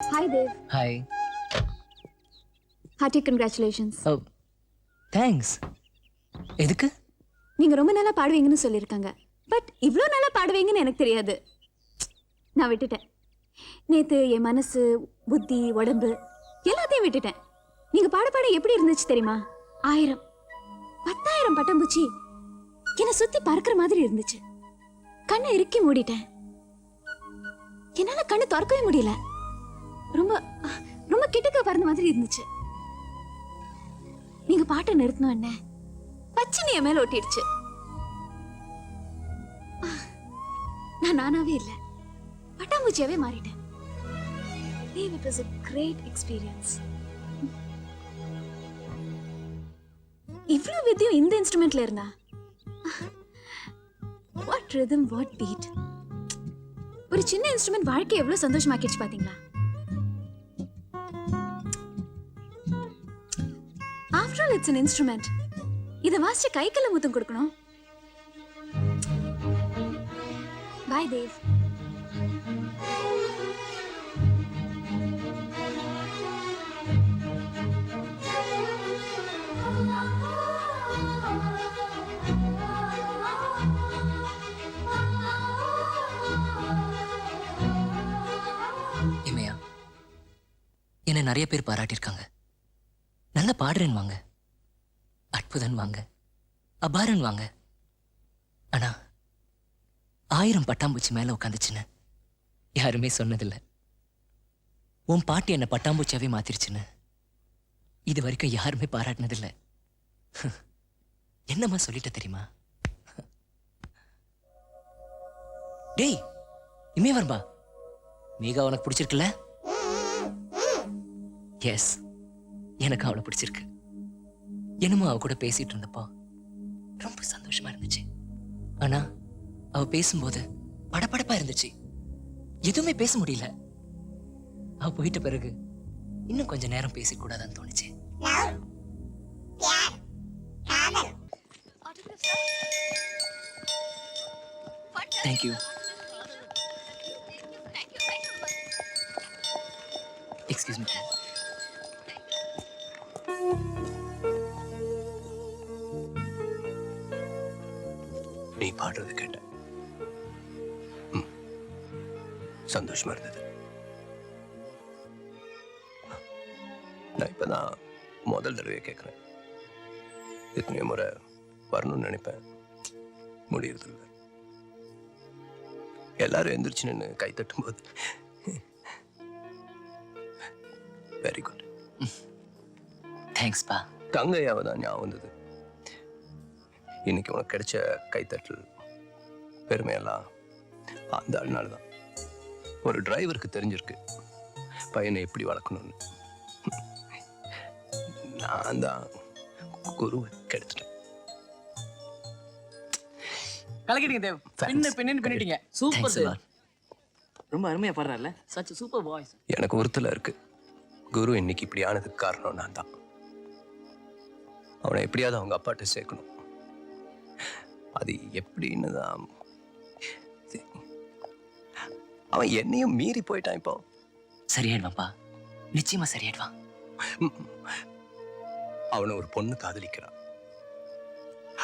Hi Dave hi hearty congratulations oh thanks எதுக்கு? நீங்க ரொம்ப நல்லா பாடுவீங்கன்னு சொல்லியிருக்காங்க. பட் இவ்வளோ நல்லா பாடுவீங்கன்னு எனக்கு தெரியாது. நான் விட்டுட்டேன். நேத்து என் மனசு புத்தி உடம்பு எல்லாத்தையும் விட்டுட்டேன். நீங்க பாட பாட எப்படி இருந்துச்சு தெரியுமா? ஆயிரம். பத்தாயிரம் பட்டாம்பூச்சி. என்னை சுத்தி பறக்கிற மாதிரி இருந்துச்சு. கண்ணை இறுக்கி மூடிட்டேன். என்னால கண்ணு திறக்கவே முடியல. ரொம்ப ரொம்ப கிட்டக்க பறந்த மாதிரி இருந்துச்சு. நீங்க பாட்டை நிறுத்தணும் என்ன பச்சினி மேல ஒட்டிடுச்சு. நான் நானாவே இல்ல. பட்டாம்பூச்சியாவே மாறிட்டேன். Dave, it was a great experience இவ்வளவு வித்தியம் இந்த இன்ஸ்ட்ருமெண்ட்ல இருந்தா? வாட் ரிதம் வாட் பீட் ஒரு சின்ன இன்ஸ்ட்ருமெண்ட் வாழ்க்கை எவ்வளவு சந்தோஷமாக்கிடுச்சு பாத்தீங்களா? After all it's an instrument இதை வாசிச்சு கைக்கல்ல முத்தம் கொடுக்கணும். பாய் தேவ் இமையா என்னை நிறைய பேர் பாராட்டியிருக்காங்க. நல்லா பாடுறேன் வாங்க. புதன் வாங்க. அபாரன் வாங்க. ஆனா ஆயிரம் பட்டாம்பூச்சி மேல உட்காந்துச்சுன்னு யாருமே சொன்னதில்லை. உன் பாட்டி என்னை பட்டாம்பூச்சியாவே மாத்திருச்சுன்னு இது வரைக்கும் யாருமே பாராட்டினதில்லை. என்னம்மா சொல்லிட்ட தெரியுமா? டேய் இமே வரும்பா. மேகா உனக்கு பிடிச்சிருக்குல்ல? எஸ் எனக்கு அவளை பிடிச்சிருக்கு. என்னமோ அவ கூட பேசிட்டு இருந்தப்போ ரொம்ப சந்தோஷமா இருந்துச்சு. ஆனா அவ பேசும்போது படபடப்பா இருந்துச்சு. எதுவுமே பேச முடியல. அவ போயிட்ட பிறகு இன்னும் கொஞ்ச நேரம் பேசக்கூடாதான்னு தோணுச்சு. தேங்க்யூ எக்ஸ்கியூஸ் மீ நீ பாடுறது கேட்ட ம். சந்தோஷமா இருந்தது. நான் இப்பதான் முதல் தடவை கேட்குறேன் எத்தனையோ முறை வரணும்னு நினைப்பேன். முடியறதில்ல. எல்லாரும் எந்திரிச்சு நின்று கை தட்டும்போது வெரி குட் தேங்க்ஸ் பா தங்கையாவை தான் ஞாபகம் வந்தது. இன்னைக்கு உனக்கு கிடைச்ச கைத்தட்டல் பெருமையெல்லாம் அந்த ஆள்னால தான் ஒரு டிரைவருக்கு தெரிஞ்சிருக்கு. பையனை எப்படி வளர்க்கணும்னு. நான் தான் குருவை கெடுத்துட்டேன். கலக்கிட்டீங்க தேவ். Thanks. பின்னு பின்னு பின்னிட்டீங்க. சூப்பர் தேவ். ரொம்ப அருமையா பாடுறாருல? சச் சூப்பர் வாய்ஸ் எனக்கு ஒருத்தல இருக்கு. குரு இன்னைக்கு இப்படி ஆனதுக்கு காரணம் நான் தான். அவனை எப்படியாவது அவங்க அப்பாட்ட சேர்க்கணும். அது எப்படின்னு தான் அவன் என்னையும் மீறி போயிட்டான் இப்போ. சரியாயிடுவான்ப்பா. நிச்சயமா சரியாயிடுவான். அவனை ஒரு பொண்ணு காதலிக்கிறான்.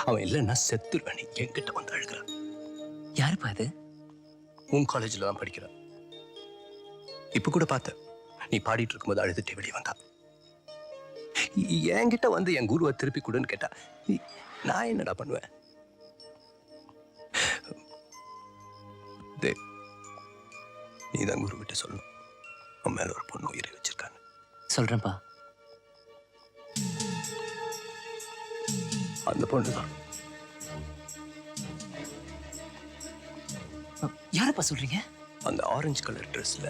அவன் இல்லைன்னா செத்துருவேன் என்கிட்ட வந்து அழுகிறான். யாருப்பா அது? உன் காலேஜில் தான் படிக்கிறான். இப்ப கூட பார்த்த நீ பாடிட்டு இருக்கும்போது அழுதுட்டே வெளியே வந்தா இ- என்கிட்ட வந்து என் குருவை திருப்பி கொடுன்னு கேட்டா நான் என்னடா பண்ணுவேன்? நீ தான் குரு கிட்ட சொல்லணும். உன் மேல ஒரு பொண்ணு உயிரை வச்சிருக்கான்னு சொல்றேன்ப்பா. அந்த பொண்ணு தான் யாரப்பா சொல்றீங்க? அந்த ஆரஞ்சு கலர் ட்ரெஸ்ல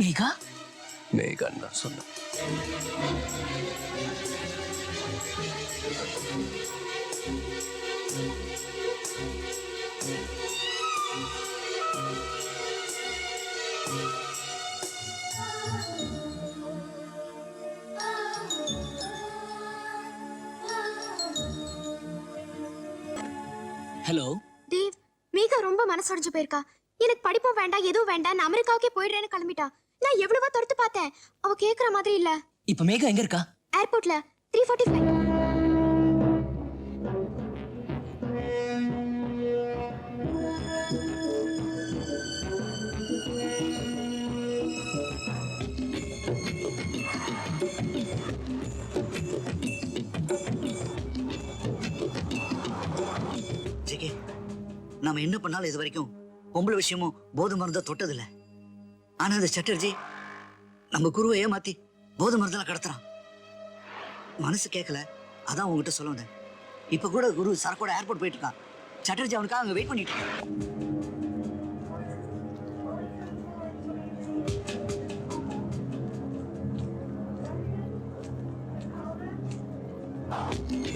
மேகா? மேகான்னு தான் சொன்னேன். ரொம்ப மனசொடைஞ்சு போயிருக்கா. எனக்கு படிப்பும் வேண்டாம் எதுவும் வேண்டாம். நான் அமெரிக்காவுக்கே போயிடுறேன்னு கிளம்பிட்டா. நான் எவ்வளவோ தொடுத்து பார்த்தேன். அவ கேக்குற மாதிரி இல்ல. இப்ப மேகா எங்க இருக்கா? ஏர்போர்ட்ல த்ரீ ஃபார்ட்டி ஃபைவ் நாம என்ன பண்ணாலும் இது வரைக்கும் பொம்பளை விஷயமும் போதை மருந்த தொட்டதில்ல. ஆனா இந்த சட்டர்ஜி நம்ம குருவை ஏமாத்தி போதை மருந்தெல்லாம் கடத்துறான். மனசு கேட்கல அதான் உங்ககிட்ட சொல்ல வந்தேன் இப்ப கூட குரு சரக்கோட ஏர்போர்ட் போயிட்டு இருக்கான் சட்டர்ஜி அவனுக்காக அங்க வெயிட் பண்ணிட்டு இருக்கான். என்ன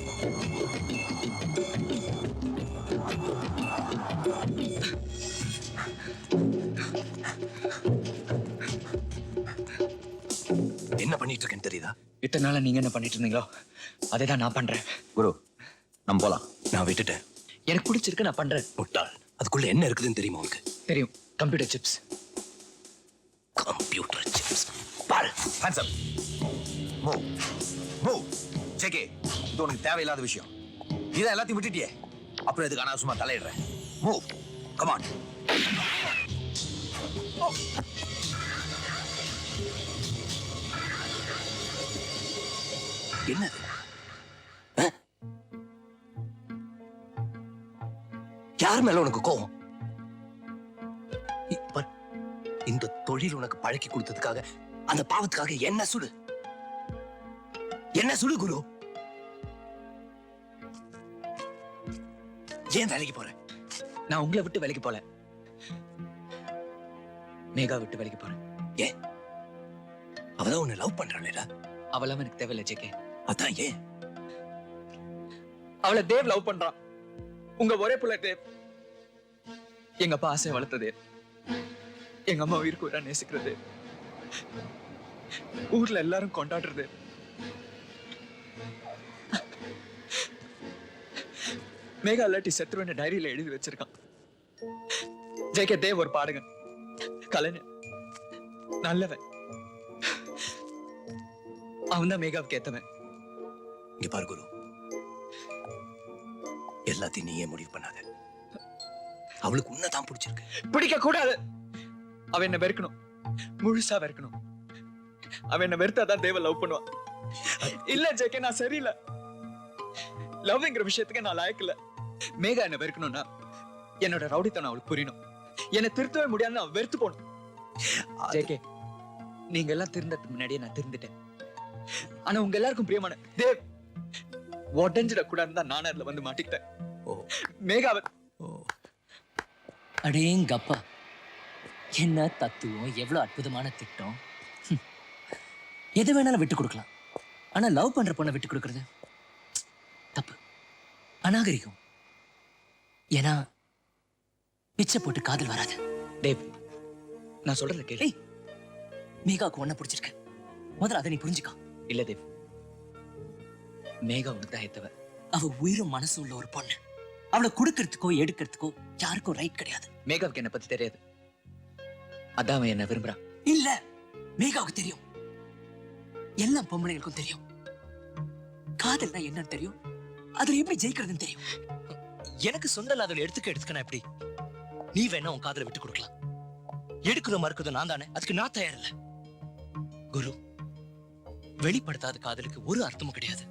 இத்தனை நாளா நீங்க என்ன பண்ணிட்டு இருந்தீங்களோ அதே தான் நான் பண்றேன். குரு நம்ம போலாம். நான் விட்டுட்டேன். எனக்கு பிடிச்சிருக்கு நான் பண்றேன். முட்டாள் அதுக்குள்ள என்ன இருக்குதுன்னு தெரியுமா உனக்கு? தெரியும். கம்ப்யூட்டர் சிப்ஸ் கம்ப்யூட்டர் சிப்ஸ் பாரு hands up move move JK இது உனக்கு தேவையில்லாத விஷயம். இதை எல்லாத்தையும் விட்டுட்டியே. அப்புறம் எதுக்கு அனாவசியமா தலையிடுறேன்? மூவ் கமான் என்னது யார் மேல உனக்கு கோவம்? இந்த தொழில் உனக்கு பழக்கி கொடுத்ததுக்காக அந்த பாவத்துக்காக என்ன சுடு? என்ன சுடு குரு? ஏன் வேலைக்கு போறேன் நான் உங்களை விட்டு வேலைக்கு போல. மேகா விட்டு வேலைக்கு போறேன். ஏன்? அவதான் உன்னை லவ் பண்றாளேடா. அவளாம் எனக்கு தேவையில்லை ஜெகே அதான் ஏன்? அவளை தேவ் லவ் பண்றான். உங்க ஒரே புள்ள தேவ். எங்க அப்பா ஆசை வளர்த்தது எங்க அம்மா உயிருக்கு உயிரா நேசிக்கிறது ஊர்ல எல்லாரும் கொண்டாடுறது மேகா இல்லாட்டி செத்துருவன்னு டைரியில எழுதி வச்சிருக்கான். ஜெய்கே தேவ் ஒரு பாடகன். கலைஞன். நல்லவன். அவன் தான் மேகாவுக்கு ஏத்தவன். இங்க பாரு குரு. எல்லாத்தையும் நீயே முடிவு பண்ணாத. அவளுக்கு உன்னதான் பிடிச்சிருக்கு. பிடிக்க கூடாது அவ என்ன வெறுக்கணும். முழுசா வெறுக்கணும். அவ என்ன வெறுத்தாதான் தேவ லவ் பண்ணுவான். இல்ல ஜேகே நான் சரியில்லை. லவ்ங்கிற விஷயத்துக்கு நான் லாயக்கில்ல. மேகா என்ன வெறுக்கணும்னா என்னோட ரவுடித்தனம் அவளுக்கு புரியணும். என்னை திருத்தவே முடியாதுன்னு அவ வெறுத்து போகணும். ஜேகே நீங்க எல்லாம் திருந்ததுக்கு முன்னாடியே நான் திருந்துட்டேன். ஆனா உங்க எல்லாருக்கும் பிரியமான தேவ் உடஞ்சிட கூடாதுன்னு தான் நானும் அதுல வந்து மாட்டிக்கிட்டேன். ஓ. மேகாவை ஓ. அடேங்கப்பா என்ன தத்துவம் எவ்வளவு அற்புதமான திட்டம். எது வேணாலும் விட்டு கொடுக்கலாம். ஆனா லவ் பண்ற பொண்ணை விட்டு கொடுக்கறது தப்பு. அநாகரிகம். ஏன்னா பிச்சை போட்டு காதல் வராது. தேவ் நான் சொல்றத கேளு. மேகாவுக்கு ஒன்ன பிடிச்சிருக்கு. முதல்ல அதை நீ புரிஞ்சுக்கோ. இல்ல தேவ் மேகா உனக்கு தான் ஏத்தவ அவ உயிரும் மனசு உள்ள ஒரு பொண்ணு. அவளை கொடுக்கறதுக்கோ எடுக்கிறதுக்கோ யாருக்கும் ரைட் கிடையாது. மேகாவுக்கு என்ன பத்தி தெரியாது. அதான் அவன் என்ன விரும்புறான். இல்ல மேகாவுக்கு தெரியும். எல்லா பொம்பளைங்களுக்கும் தெரியும். காதல்னா என்னன்னு தெரியும். அதுல எப்படி ஜெயிக்கிறதுன்னு தெரியும். எனக்கு சொந்த இல்லாதவளை எடுத்துக்க எடுத்துக்க எப்படி? நீ வேணா உன் காதலை விட்டு கொடுக்கலாம். எடுக்கிறதோ மறுக்கிறதோ நான் தானே. அதுக்கு நான் தயார் இல்ல குரு வெளிப்படுத்தாத காதலுக்கு ஒரு அர்த்தமும் கிடையாது.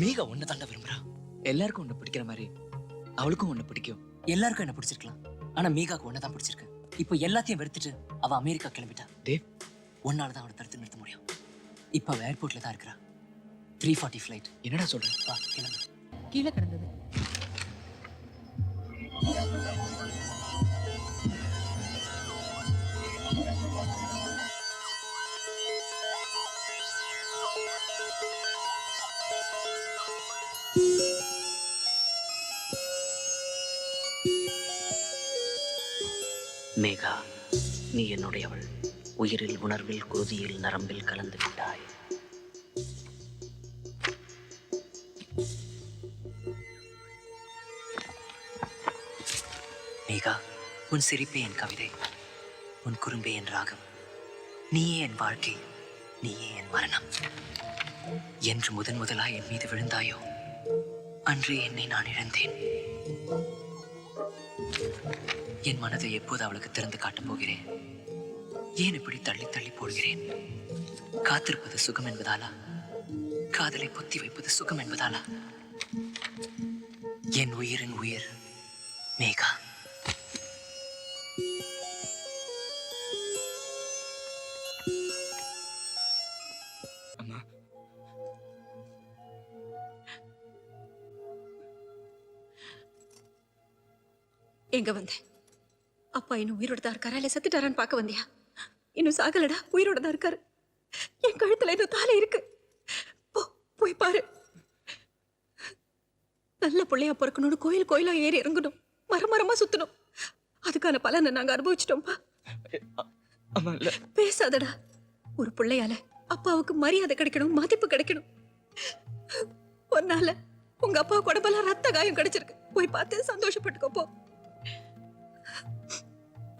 மேகா ஒன்னு தாண்டா விரும்புறா. எல்லாருக்கும் உன்னை பிடிக்கிற மாதிரி அவளுக்கும் உன்னை பிடிக்கும். எல்லாருக்கும் என்ன பிடிச்சிருக்கலாம். ஆனா மேகாக்கு ஒன்னு தான் பிடிச்சிருக்கு. இப்போ எல்லாத்தையும் வெறுத்துட்டு அவ அமெரிக்கா கிளம்பிட்டா. தேவ் ஒன்னால தான் அவளை தடுத்து நிறுத்த முடியும். இப்போ அவ ஏர்போர்ட்ல தான் இருக்கிறா. த்ரீ ஃபார்ட்டி ஃபிளைட் என்னடா சொல்ற? வா கிளம்பு. கீழே கிடந்தது. மேகா நீ என்னுடையவள். உயிரில் உணர்வில் குருதியில் நரம்பில் கலந்து விட்டாய். மேகா உன் சிரிப்பே என் கவிதை. உன் குறும்பே என் ராகம். நீயே என் வாழ்க்கை. நீயே என் மரணம். என்று முதன் முதலாய் என் மீது விழுந்தாயோ? அன்று என்னை நான் இழந்தேன். என் மனதை எப்போது அவளுக்கு திறந்து காட்டப் போகிறேன்? ஏன் இப்படி தள்ளி தள்ளி போடுகிறேன்? காத்திருப்பது சுகம் என்பதாலா? காதலை பொத்தி வைப்பது சுகம் என்பதாலா? என் உயிரின் உயிர் மேகா. அம்மா. எங்க வந்த அப்பா இன்னும் உயிரோட தான் இருக்காரா? இல்ல செத்துட்டாரான்னு பார்க்க வந்தியா? இன்னும் சாகலடா? உயிரோட தான் இருக்காரு. என் கழுத்துல இன்னும் தாலி இருக்கு. போ போய் பாரு. நல்ல பிள்ளையா பிறக்கணும்னு கோயில் கோயிலா ஏறி இறங்கணும். மரம் மரமா சுத்தணும். அதுக்கான பலனை நாங்க அனுபவிச்சிட்டோம்ப்பா பேசாதடா. ஒரு பிள்ளையால அப்பாவுக்கு மரியாதை கிடைக்கணும் மதிப்பு கிடைக்கணும். ஒன்னால உங்க அப்பா உடம்பெல்லாம் ரத்த காயம் கிடைச்சிருக்கு. போய் பார்த்து சந்தோஷப்பட்டுக்கோ போ.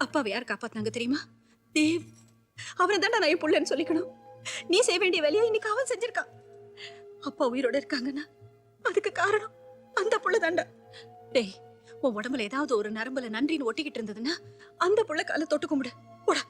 அப்பாவை யார் காப்பாத்தினாங்க தெரியுமா? தேவ். அவரை தான் நான் என் புள்ளன்னு சொல்லிக்கணும். நீ செய்ய வேண்டிய வேலையை இன்னைக்கு அவன் செஞ்சிருக்கான். அப்பா உயிரோட இருக்காங்கன்னா அதுக்கு காரணம் அந்த புள்ள தாண்டா. டேய் உன் உடம்புல ஏதாவது ஒரு நரம்புல நன்றின்னு ஒட்டிக்கிட்டு இருந்ததுன்னா அந்த புள்ள காலை தொட்டு கும்பிடு. போடா.